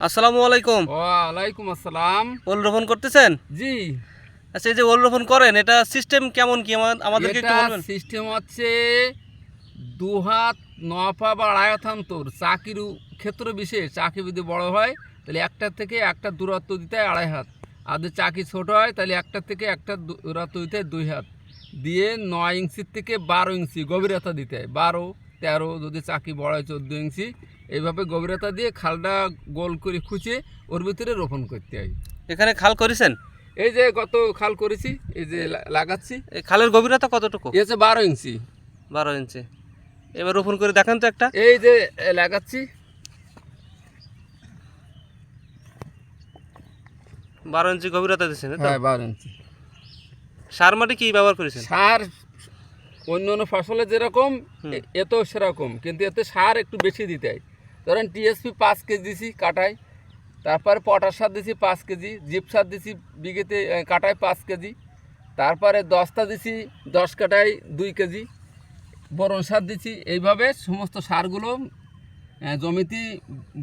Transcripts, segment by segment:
আসসালামু আলাইকুম। ওয়ালাইকুম আসসালাম। ওল রোপণ করতেছেন? জি। আচ্ছা এই যে ওল রোপণ করেন এটা সিস্টেম কেমন কি? আমা- আমাদেরকে একটু বলবেন। সিস্টেম হচ্ছে দু হাত নপা বা আড়াই হাত অন্তর চাকির ক্ষেত্র বিশেষ। চাকি যদি বড় হয় তাহলে একটা থেকে একটা দূরত্ব দিতে হয় আড়াই হাত। আর যদি চাকি ছোট হয় তাহলে একটা থেকে একটা দূরত্ব দিতে হয় দুই হাত। দিয়ে নয় ইঞ্চির থেকে বারো ইঞ্চি গভীরতা দিতে হয়। বারো তেরো যদি চাকি বড় হয় চোদ্দ ইঞ্চি। এইভাবে গভীরতা দিয়ে খালটা গোল করে খুঁচে ওর ভিতরে রোপণ করতে হয়। এখানে খাল করেছেন? এই যে গত খাল করেছি এই যে লাগাচ্ছি। এই খালের গভীরতা কতটুকু? এই বারো ইঞ্চি। বারো ইঞ্চি। এবার রোপণ করে দেখেন তো একটা। এই যে লাগাচ্ছি। বারো ইঞ্চি গভীরতা দিচ্ছেন হ্যাঁ বারো ইঞ্চি। সার মাটি কি ব্যবহার করেছেন? সার অন্য অন্য ফসলে যেরকম হুম। এ- এতেও সেরকম কিন্তু এতে সার একটু বেশি দিতে হয়। ধরেন টিএসপি পাঁচ কেজি দিছি কাটায় তারপরে পটাশ সার দিছি পাঁচ কেজি জিপ সার দিছি বিঘেতে এ, কাটায় পাঁচ কেজি তারপরে দশটা দিছি দশ কাটায় দুই কেজি বরণ সার দিছি এইভাবে সমস্ত সারগুলো জমিতে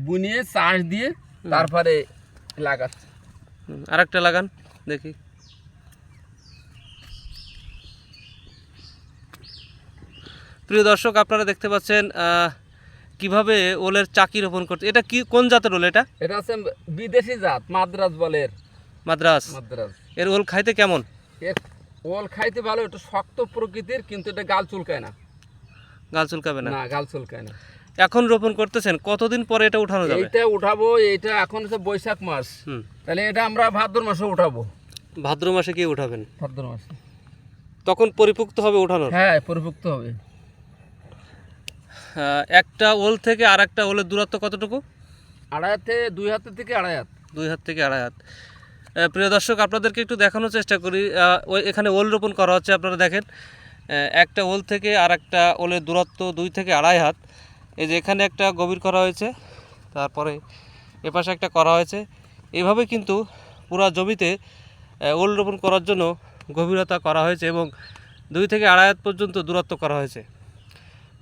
বুনিয়ে চাষ দিয়ে তারপরে লাগাচ্ছি। আর একটা লাগান দেখি। প্রিয় দর্শক আপনারা দেখতে পাচ্ছেন কীভাবে ওলের চাকি রোপণ করতে এটা কি কোন জাতের ওল এটা? এটা হচ্ছে বিদেশি জাত মাদ্রাজ বলে এর, মাদ্রাস মাদ্রাজ। এর ওল খাইতে কেমন? ওল খাইতে ভালো একটু শক্ত প্রকৃতির কিন্তু এটা গাল চুলকায় না। গাল চুলকাবে না? না গাল চুলকায় না। এখন রোপণ করতেছেন কতদিন পরে এটা উঠানো যাবে? এইটা উঠাবো এটা এখন হচ্ছে বৈশাখ মাস। তাহলে এটা আমরা ভাদ্র মাসে উঠাবো। ভাদ্র মাসে কি উঠাবেন? ভাদ্র মাসে। তখন পরিপুক্ত হবে উঠানোর? হ্যাঁ পরিপুক্ত হবে। একটা ওল থেকে আর একটা ওলের দূরত্ব কতটুকু? আড়াই হাতে দুই হাতের থেকে আড়াই হাত। দুই হাত থেকে আড়াই হাত। প্রিয় দর্শক আপনাদেরকে একটু দেখানোর চেষ্টা করি। এখানে ওল রোপণ করা হচ্ছে আপনারা দেখেন। একটা ওল থেকে আর একটা ওলের দূরত্ব দুই থেকে আড়াই হাত। এই যে এখানে একটা গভীর করা হয়েছে তারপরে এপাশে একটা করা হয়েছে। এভাবে কিন্তু পুরা জমিতে ওল রোপণ করার জন্য গভীরতা করা হয়েছে এবং দুই থেকে আড়াই হাত পর্যন্ত দূরত্ব করা হয়েছে।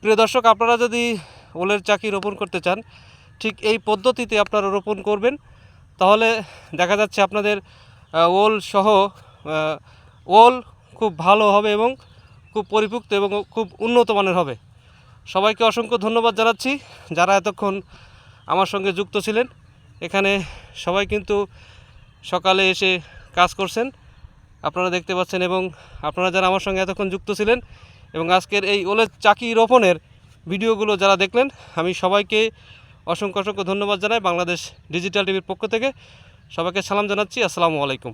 প্রিয় দর্শক, আপনারা যদি ওলের চাকি রোপণ করতে চান, ঠিক এই পদ্ধতিতে আপনারা রোপণ করবেন। তাহলে দেখা যাচ্ছে আপনাদের ওল সহ ওল খুব ভালো হবে এবং খুব পরিপুক্ত এবং খুব উন্নত মানের হবে। সবাইকে অসংখ্য ধন্যবাদ জানাচ্ছি যারা এতক্ষণ আমার সঙ্গে যুক্ত ছিলেন। এখানে সবাই কিন্তু সকালে এসে কাজ করছেন, আপনারা দেখতে পাচ্ছেন এবং আপনারা যারা আমার সঙ্গে এতক্ষণ যুক্ত ছিলেন এবং আজকের এই ওলের চাকি রোপণের ভিডিওগুলো যারা দেখলেন, আমি সবাইকে অসংখ্য অসংখ্য ধন্যবাদ জানাই বাংলাদেশ ডিজিটাল টিভির পক্ষ থেকে। সবাইকে সালাম জানাচ্ছি। আসসালামু আলাইকুম।